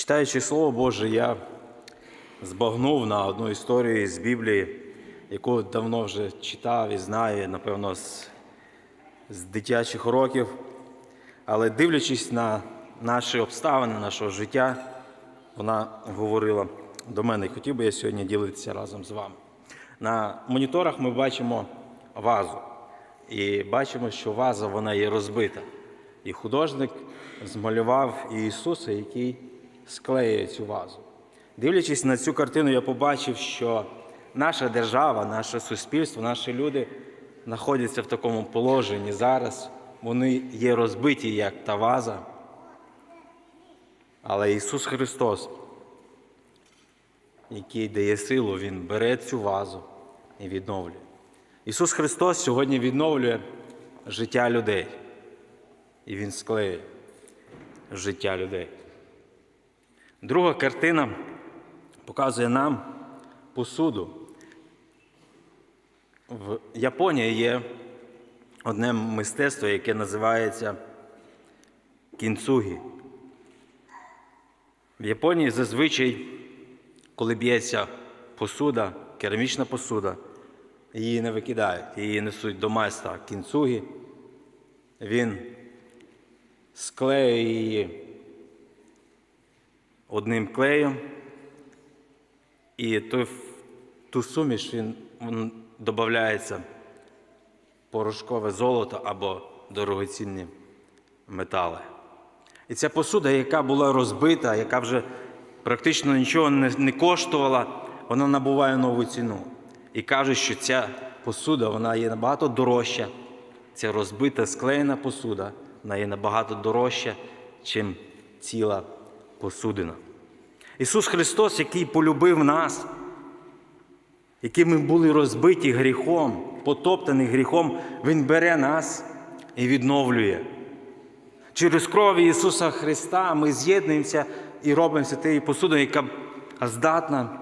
Читаючи Слово Боже, я збагнув на одну історію з Біблії, яку давно вже читав і знаю, напевно, з, з дитячих років. Але дивлячись на наші обставини, нашого життя, вона говорила до мене. І хотів би я сьогодні ділитися разом з вами. На моніторах ми бачимо вазу. І бачимо, що ваза вона є розбита. І художник змалював Ісуса, який склеює цю вазу. Дивлячись на цю картину, я побачив, що наша держава, наше суспільство, наші люди знаходяться в такому положенні зараз. Вони є розбиті, як та ваза. Але Ісус Христос, який дає силу, Він бере цю вазу і відновлює. Ісус Христос сьогодні відновлює життя людей. І Він склеює життя людей. Друга картина показує нам посуду. В Японії є одне мистецтво, яке називається кінцугі. В Японії зазвичай, коли б'ється посуда, керамічна посуда, її не викидають, її несуть до майстра кінцугі. Він склеює її одним клеєм, і той, ту суміш він, він додається порошкове золото або дорогоцінні метали. І ця посуда, яка була розбита, яка вже практично нічого не, не коштувала, вона набуває нову ціну. І кажуть, що ця посуда вона є набагато дорожча. Ця розбита склеєна посуда, вона є набагато дорожча, чим ціла посудина. Ісус Христос, який полюбив нас, які ми були розбиті гріхом, потоптані гріхом, Він бере нас і відновлює. Через кров Ісуса Христа ми з'єднуємося і робимося тією посудою, яка здатна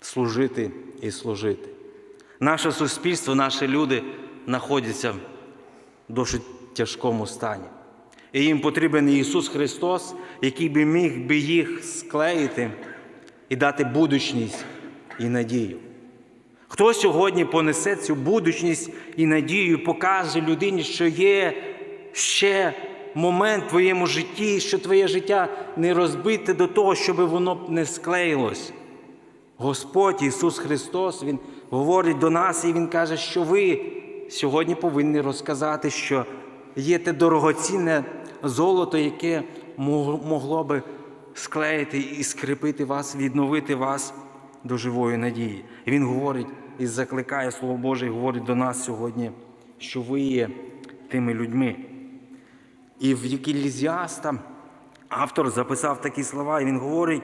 служити і служити. Наше суспільство, наші люди знаходяться в досить тяжкому стані. І їм потрібен Ісус Христос, який би міг би їх склеїти і дати будучність і надію. Хто сьогодні понесе цю будучність і надію, покаже людині, що є ще момент в твоєму житті, що твоє життя не розбите до того, щоб воно не склеїлось. Господь Ісус Христос, Він говорить до нас і Він каже, що ви сьогодні повинні розказати, що є те дорогоцінне золото, яке могло би склеїти і скріпити вас, відновити вас до живої надії. І Він говорить і закликає Слово Боже, і говорить до нас сьогодні, що ви є тими людьми. І в Єкілізіаста автор записав такі слова, і він говорить,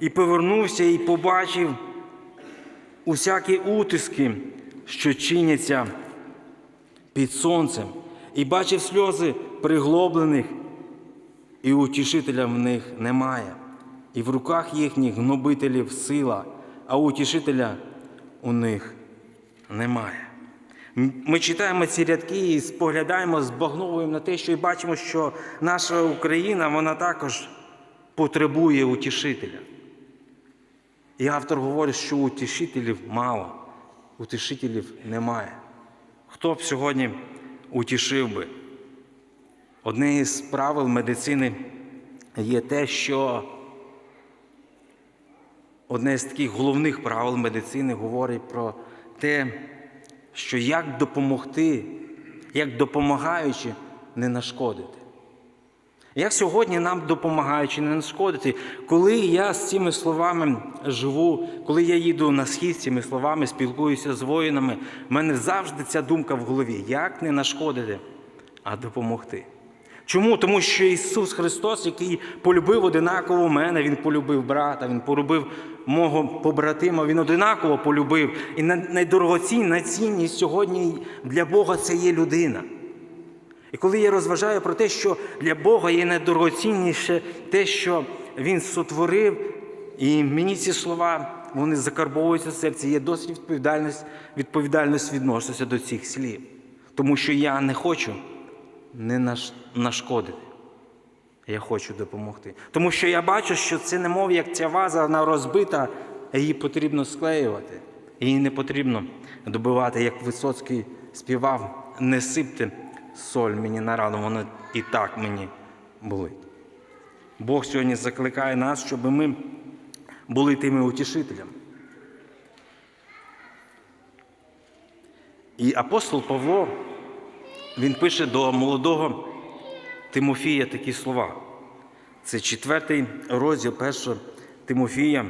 і повернувся, і побачив усякі утиски, що чиняться під сонцем, і бачив сльози приглоблених, і утішителя в них немає, і в руках їхніх гнобителів сила, а утішителя у них немає. Ми читаємо ці рядки і споглядаємо, збагновуємо на те, що і бачимо, що наша Україна вона також потребує утішителя. І автор говорить, що утішителів мало, утішителів немає. Хто б сьогодні утішив би? Одне із правил медицини є те, що одне з таких головних правил медицини говорить про те, що як допомогти, як допомагаючи, не нашкодити. Як сьогодні нам допомагаючи не нашкодити, коли я з цими словами живу, коли я їду на схід з цими словами, спілкуюся з воїнами, в мене завжди ця думка в голові: як не нашкодити, а допомогти. Чому? Тому що Ісус Христос, який полюбив одинаково мене, Він полюбив брата, Він полюбив мого побратима, Він одинаково полюбив. І найдорогоцінна цінність сьогодні для Бога це є людина. І коли я розважаю про те, що для Бога є найдорогоцінніше те, що Він сотворив, і мені ці слова вони закарбовуються в серці, є досить відповідальність, відповідальність відноситься до цих слів. Тому що я не хочу не нашкодити. Я хочу допомогти. Тому що я бачу, що це не мов як ця ваза, вона розбита, її потрібно склеювати. Її не потрібно добивати, як Висоцький співав, не сипте соль мені на рану, воно і так мені болить. Бог сьогодні закликає нас, щоб ми були тими утішителями. І апостол Павло, він пише до молодого Тимофія такі слова. Це четвертий розділ першого Тимофія.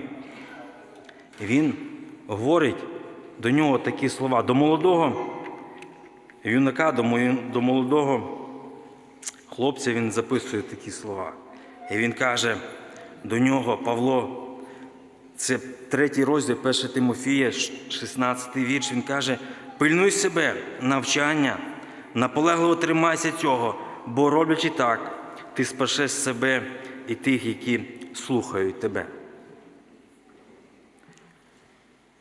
Він говорить до нього такі слова. До молодого юнака, до, до молодого хлопця він записує такі слова. І він каже до нього, Павло, це третій розділ, 1 Тимофія, 16 вірш. Він каже: пильнуй себе, навчання, наполегливо тримайся цього, бо роблячи так, ти спасеш себе і тих, які слухають тебе.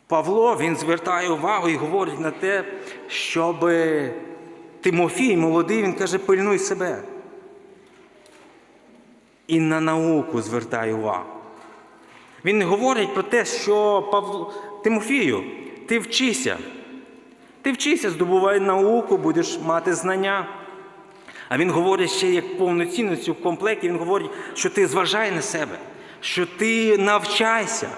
Павло він звертає увагу і говорить на те, щоб Тимофій, молодий, він каже, пильнуй себе. І на науку звертає увагу. Він говорить про те, що Павло, Тимофію, ти вчися. Ти вчися, здобувай науку, будеш мати знання. А він говорить ще як повноцінності в комплекті, він говорить, що ти зважай на себе, що ти навчайся.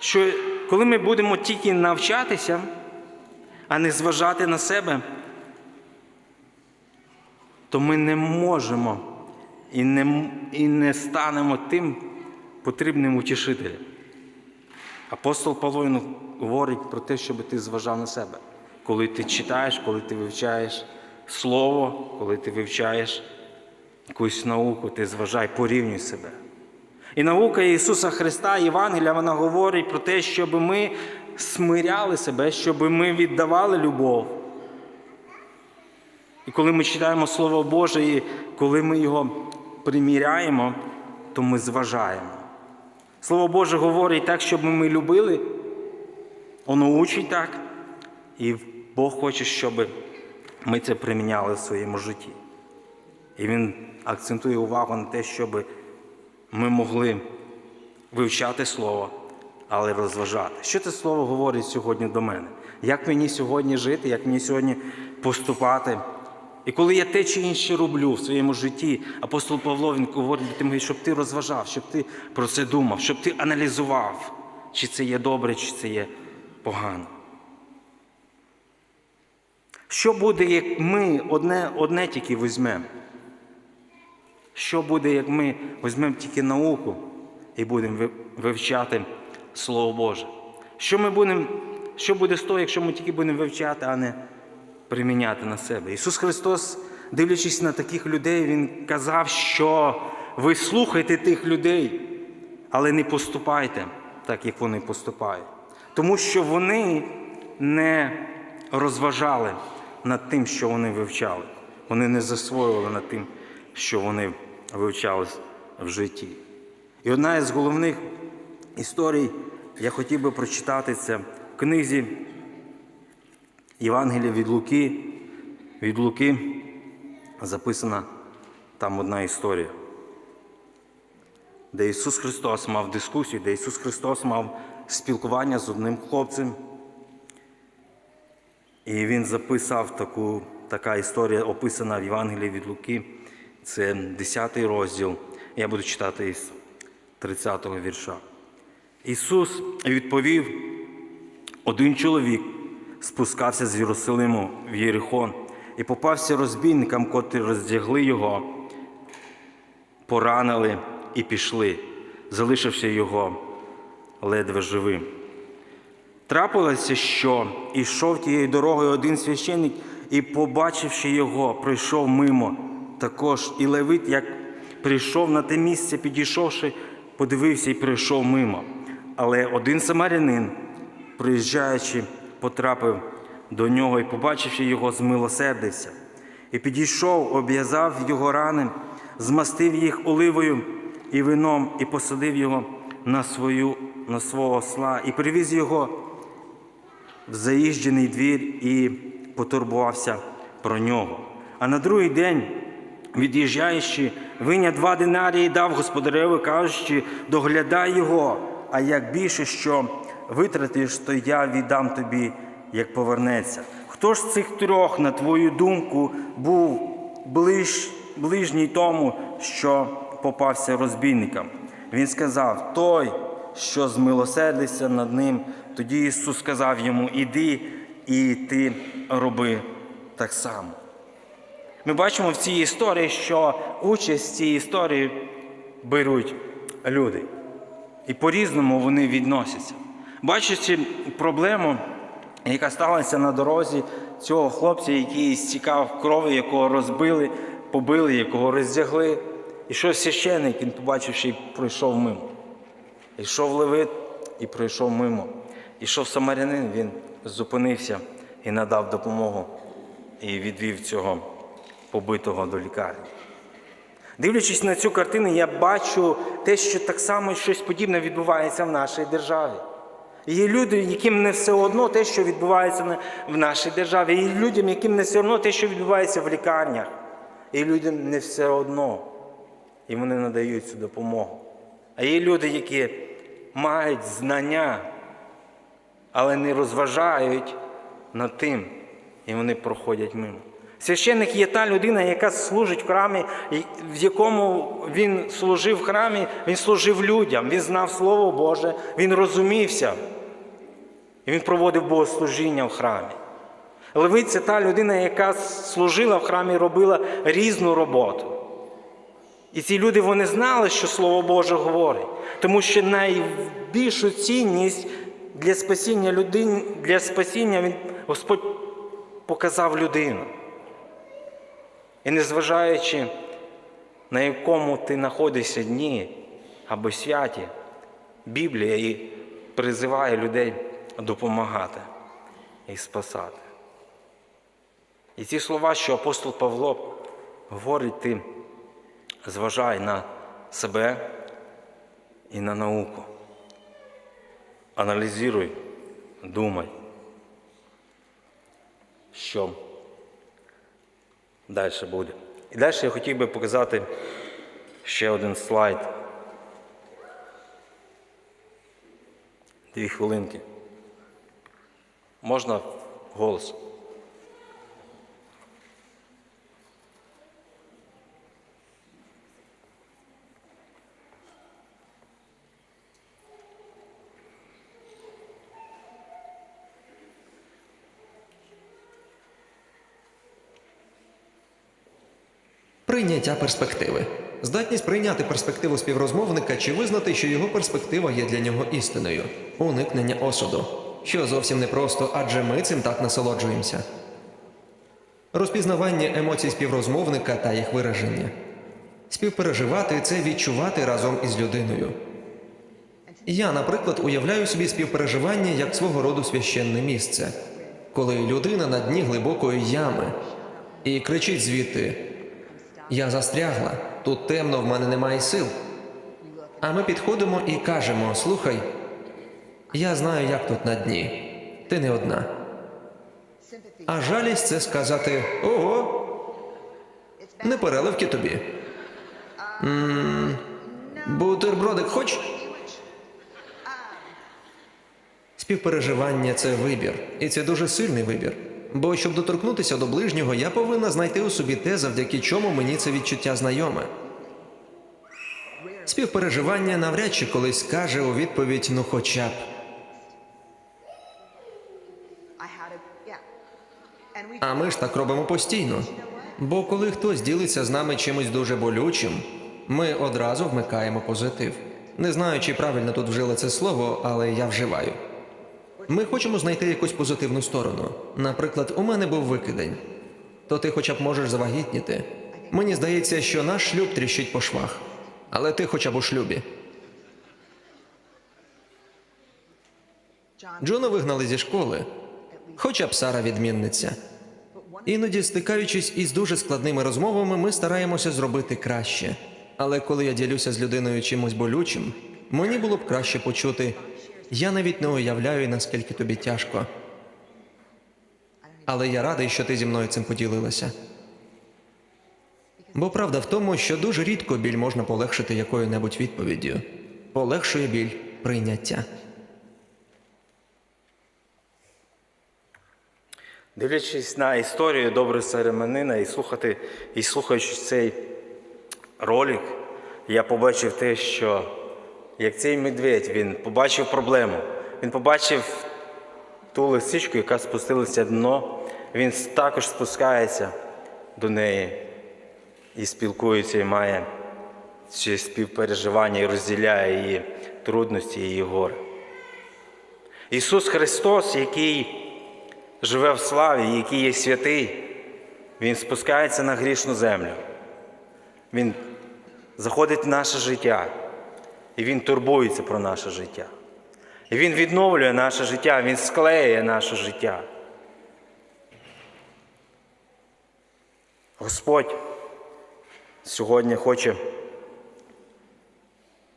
Що коли ми будемо тільки навчатися, а не зважати на себе, то ми не можемо і не, і не станемо тим потрібним утішителем. Апостол Павло говорить про те, щоб ти зважав на себе. Коли ти читаєш, коли ти вивчаєш слово, коли ти вивчаєш якусь науку, ти зважай, порівнюй себе. І наука Ісуса Христа, Євангелія, вона говорить про те, щоб ми смиряли себе, щоб ми віддавали любов. І коли ми читаємо Слово Боже, і коли ми його приміряємо, то ми зважаємо. Слово Боже говорить так, щоб ми любили, воно учить так, і Бог хоче, щоб ми це приміняли в своєму житті. І Він акцентує увагу на те, щоб ми могли вивчати Слово, але розважати. Що це слово говорить сьогодні до мене? Як мені сьогодні жити, як мені сьогодні поступати? І коли я те чи інше роблю в своєму житті, апостол Павло він говорить до щоб ти розважав, щоб ти про це думав, щоб ти аналізував, чи це є добре, чи це є погано. Що буде, як ми одне, одне тільки візьмемо? Що буде, як ми візьмемо тільки науку і будемо вивчати Слово Боже? Що, ми будемо, що буде з того, якщо ми тільки будемо вивчати, а не приміняти на себе? Ісус Христос, дивлячись на таких людей, Він казав, що ви слухайте тих людей, але не поступайте так, як вони поступають. Тому що вони не розважали над тим, що вони вивчали. Вони не засвоювали над тим, що вони вивчали в житті. І одна із головних історій, я хотів би прочитати це в книзі Євангелія від Луки. Від Луки записана там одна історія, де Ісус Христос мав дискусію, де Ісус Христос мав спілкування з одним хлопцем. І він записав таку, така історія, описана в Євангелії від Луки. Це 10 розділ. Я буду читати із 30-го вірша. Ісус відповів: один чоловік спускався з Єрусалиму в Єрихон і попався розбійникам, котрі роздягли його, поранили і пішли, залишивши його ледве живим. Трапилося, що йшов тією дорогою один священник і, побачивши його, пройшов мимо. Також і Левит, як прийшов на те місце, підійшовши, подивився і прийшов мимо. Але один самарянин, приїжджаючи, потрапив до нього і, побачивши його, змилосердився. І підійшов, обв'язав його рани, змастив їх оливою і вином, і посадив його на, свою, на свого осла, і привіз його в заїжджений двір і потурбувався про нього. А на другий день від'їжджаючи, виняв два динарії дав господареві, кажучи, доглядай його, а як більше що витратиш, то я віддам тобі, як повернеться. Хто ж з цих трьох, на твою думку, був ближ, ближній тому, що попався розбійникам? Він сказав: той, що змилосердився над ним. Тоді Ісус сказав йому: Іди і ти роби так само. Ми бачимо в цій історії, що участь в цій історії беруть люди. І по-різному вони відносяться. Бачачи проблему, яка сталася на дорозі цього хлопця, який стікав крові, якого розбили, побили, якого роздягли. І що священник, він побачивши, пройшов мимо. Йшов левит і пройшов мимо. Ішов самарянин, він зупинився і надав допомогу і відвів цього побитого до лікарні. Дивлячись на цю картину, я бачу те, що так само щось подібне відбувається в нашій державі. Є люди, яким не все одно те, що відбувається в нашій державі. Є людям, яким не все одно те, що відбувається в лікарнях. І людям не все одно. І вони надають цю допомогу. А є люди, які мають знання, але не розважають над тим, і вони проходять мимо. Священник є та людина, яка служить в храмі, в якому він служив в храмі, він служив людям, він знав Слово Боже, він розумівся. І він проводив богослужіння в храмі. Левит це та людина, яка служила в храмі, робила різну роботу. І ці люди вони знали, що Слово Боже говорить, тому що найбільшу цінність для спасіння людини, для спасіння він, Господь показав людину. І незважаючи на якому ти знаходишся дні або святі, Біблія і призиває людей допомагати і спасати. І ці слова, що апостол Павло говорить, ти зважай на себе і на науку. Аналізуй, думай, що далі буде. І далі я хотів би показати ще один слайд. Дві хвилинки. Можна голос? Прийняття перспективи. Здатність прийняти перспективу співрозмовника чи визнати, що його перспектива є для нього істиною. Уникнення осуду. Що зовсім непросто, адже ми цим так насолоджуємося. Розпізнавання емоцій співрозмовника та їх вираження. Співпереживати це відчувати разом із людиною. Я, наприклад, уявляю собі співпереживання як свого роду священне місце, коли людина на дні глибокої ями і кричить звідти: Я застрягла, тут темно, в мене немає сил. А ми підходимо і кажемо: слухай, я знаю, як тут на дні. Ти не одна. А жалість це сказати: ого, не переливки тобі. м бутербродик хоч? Співпереживання це вибір, і це дуже сильний вибір. Бо щоб доторкнутися до ближнього, я повинна знайти у собі те, завдяки чому мені це відчуття знайоме. Співпереживання навряд чи колись скаже у відповідь ну хоча б. А ми ж так робимо постійно. Бо коли хтось ділиться з нами чимось дуже болючим, ми одразу вмикаємо позитив. Не знаю, чи правильно тут вжили це слово, але я вживаю. Ми хочемо знайти якусь позитивну сторону. Наприклад, у мене був викидень. То ти хоча б можеш завагітніти. Мені здається, що наш шлюб тріщить по швах. Але ти хоча б у шлюбі. Джона вигнали зі школи, хоча б Сара відмінниця. Іноді, стикаючись із дуже складними розмовами, ми стараємося зробити краще. Але коли я ділюся з людиною чимось болючим, мені було б краще почути я навіть не уявляю, наскільки тобі тяжко. Але я радий, що ти зі мною цим поділилася. Бо правда в тому, що дуже рідко біль можна полегшити якою-небудь відповіддю. Полегшує біль прийняття. Дивлячись на історію доброго цариманина і слухати, і слухаючи цей ролик, я побачив те, що як цей медведь, він побачив проблему. Він побачив ту лисичку, яка спустилася дно, він також спускається до неї і спілкується, і має чи співпереживання і розділяє її трудності, її горе. Ісус Христос, який живе в славі, який є святий, Він спускається на грішну землю. Він заходить в наше життя, і Він турбується про наше життя. І Він відновлює наше життя, Він склеює наше життя. Господь сьогодні хоче,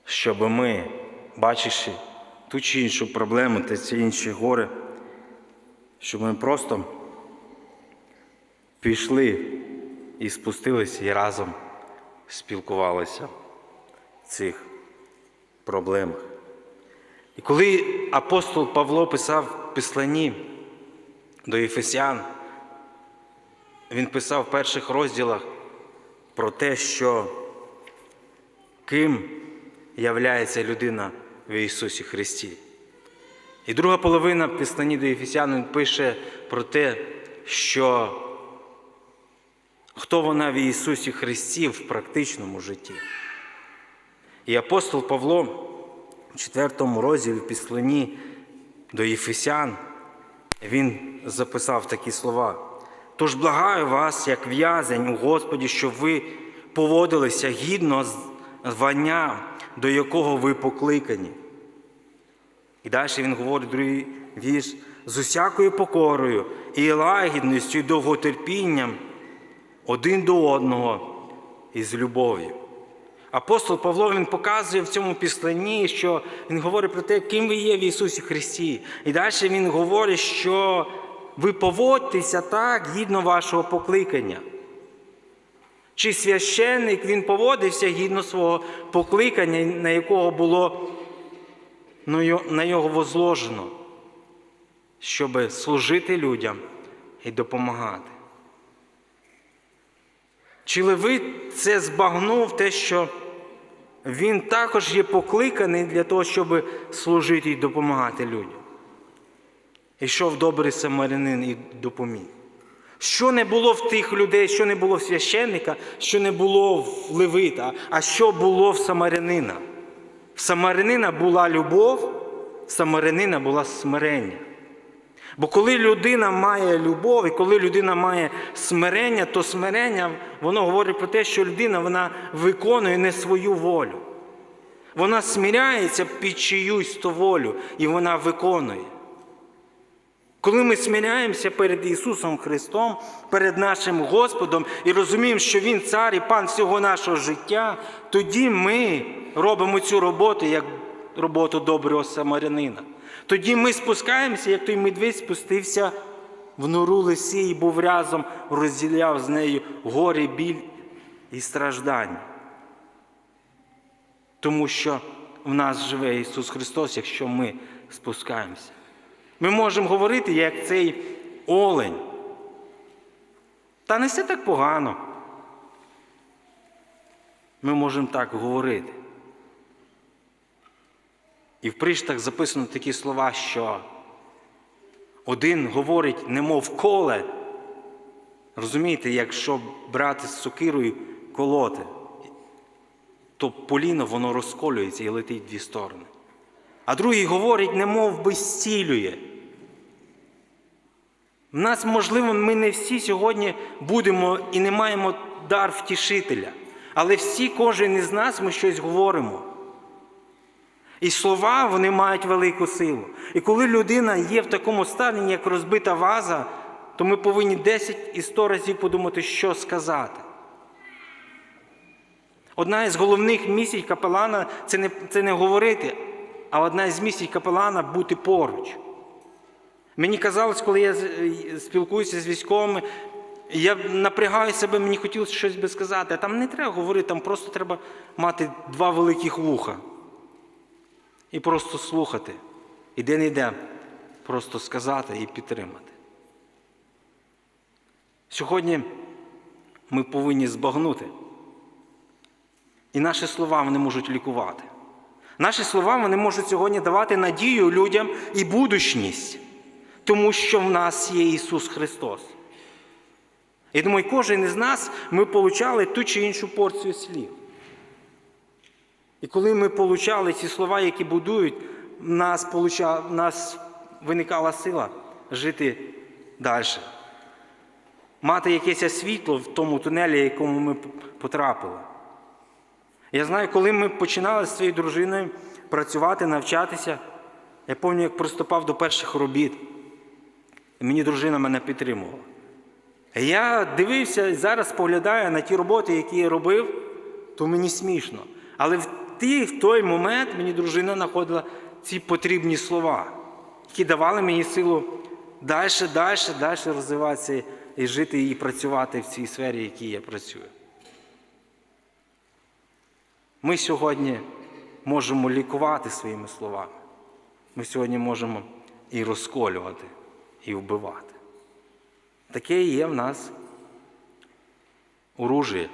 щоб ми, бачивши ту чи іншу проблему та ці інші гори, щоб ми просто пішли і спустилися і разом спілкувалися цих проблемах. І коли апостол Павло писав в до Єфесян, він писав в перших розділах про те, що ким являється людина в Ісусі Христі. І друга половина післані до Єфесян він пише про те, що хто вона в Ісусі Христі в практичному житті. І апостол Павло в 4 розділі в післані до Єфесян він записав такі слова. Тож благаю вас, як в'язень у Господі, щоб ви поводилися гідно звання, до якого ви покликані. І далі він говорить другий вірш, з усякою покорою і лагідністю, і довготерпінням один до одного і з любов'ю. Апостол Павло він показує в цьому післанні, що він говорить про те, ким ви є в Ісусі Христі. І далі він говорить, що ви поводьтеся так гідно вашого покликання. Чи священник він поводився гідно свого покликання, на якого було на його возложено, щоб служити людям і допомагати. Чи Левит це збагнув те, що він також є покликаний для того, щоб служити і допомагати людям? Ішов добрий самарянин і допоміг. Що не було в тих людей, що не було в священника, що не було в Левита, а що було в самарянина? В самарянина була любов, в самарянина була смирення. Бо коли людина має любов і коли людина має смирення, то смирення воно говорить про те, що людина вона виконує не свою волю. Вона сміряється під чиюсь то волю і вона виконує. Коли ми сміряємося перед Ісусом Христом, перед нашим Господом і розуміємо, що Він цар і пан всього нашого життя, тоді ми робимо цю роботу як роботу доброго самарянина. Тоді ми спускаємося, як той медведь спустився в нору лисі і був разом, розділяв з нею горе, біль і страждання. Тому що в нас живе Ісус Христос, якщо ми спускаємося. Ми можемо говорити, як цей олень. Та не все так погано. Ми можемо так говорити. І в приштах записано такі слова, що один говорить, немов коле. Розумієте, якщо брати з сокирою колоти, то поліно воно розколюється і летить в дві сторони. А другий говорить, немов би зцілює. В нас, можливо, ми не всі сьогодні будемо і не маємо дар втішителя, але всі, кожен із нас, ми щось говоримо. І слова вони мають велику силу. І коли людина є в такому стані, як розбита ваза, то ми повинні 10 і 100 разів подумати, що сказати. Одна із головних місій капелана це не, це не говорити, а одна із місій капелана бути поруч. Мені казалось, коли я спілкуюся з військовими, я напрягаю себе, мені хотілося щось би сказати, а там не треба говорити, там просто треба мати два великих вуха. І просто слухати. І де не йде, просто сказати і підтримати. Сьогодні ми повинні збагнути. І наші слова вони можуть лікувати. Наші слова вони можуть сьогодні давати надію людям і будучність, тому що в нас є Ісус Христос. Я думаю, кожен із нас ми получали ту чи іншу порцію слів. І коли ми получали ці слова, які будують, в нас, получа... в нас виникала сила жити далі. Мати якесь світло в тому тунелі, якому ми потрапили. Я знаю, коли ми починали з своєю дружиною працювати, навчатися, я пам'ятаю, як приступав до перших робіт. Мені дружина мене підтримувала. Я дивився і зараз споглядаю на ті роботи, які я робив, то мені смішно. Але в, ті, в той момент мені дружина знаходила ці потрібні слова, які давали мені силу далі, далі, далі розвиватися і жити і працювати в цій сфері, в якій я працюю. Ми сьогодні можемо лікувати своїми словами. Ми сьогодні можемо і розколювати, і вбивати. Таке є в нас оружие.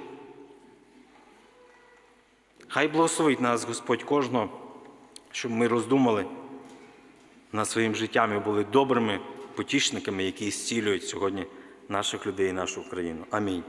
Хай благословить нас Господь кожного, щоб ми роздумали над своїм життям і були добрими потішниками, які зцілюють сьогодні наших людей і нашу країну. Амінь.